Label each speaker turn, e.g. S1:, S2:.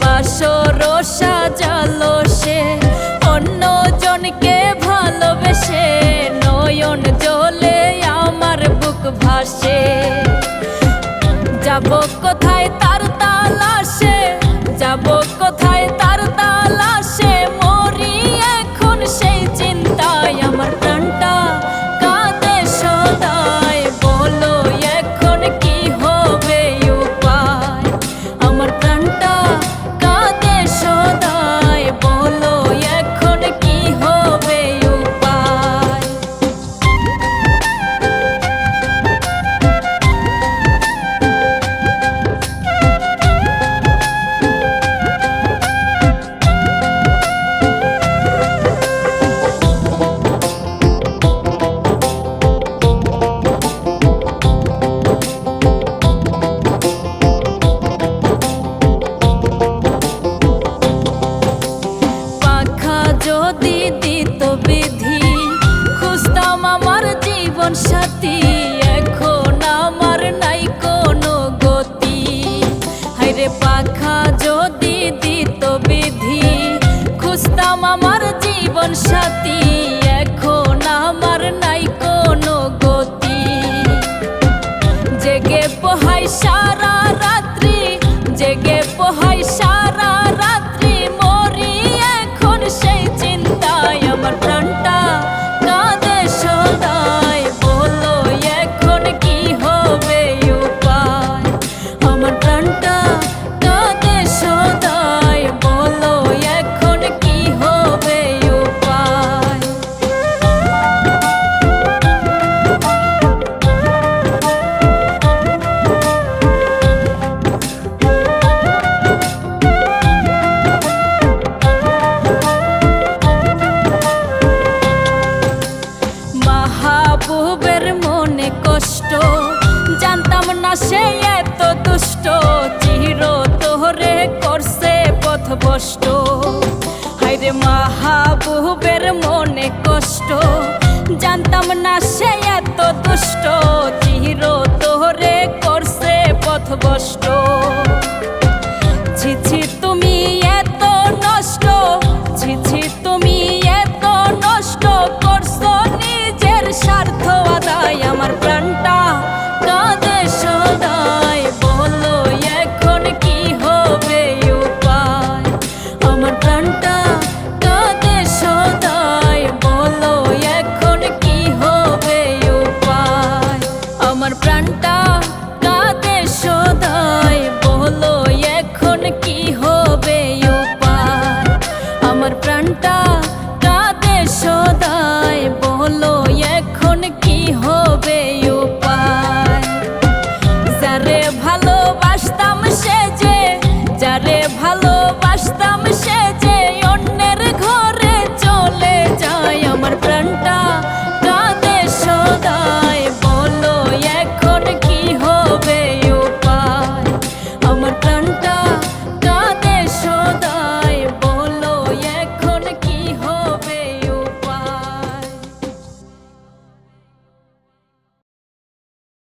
S1: পাশো রসা জালো সে। জীবন সাথী, এখন আমার নাই কোনো গতি। হাইরে পাখা যদি দিত বিধি, খুঁজতাম আমার জীবন সাথী সারা রাত্রি, জেগে পোহাই সারা স্পষ্ট হাইরে মাহাবুবের মনে কষ্ট। জানতাম না সে এত দুষ্ট। চির তোরে করছে পথ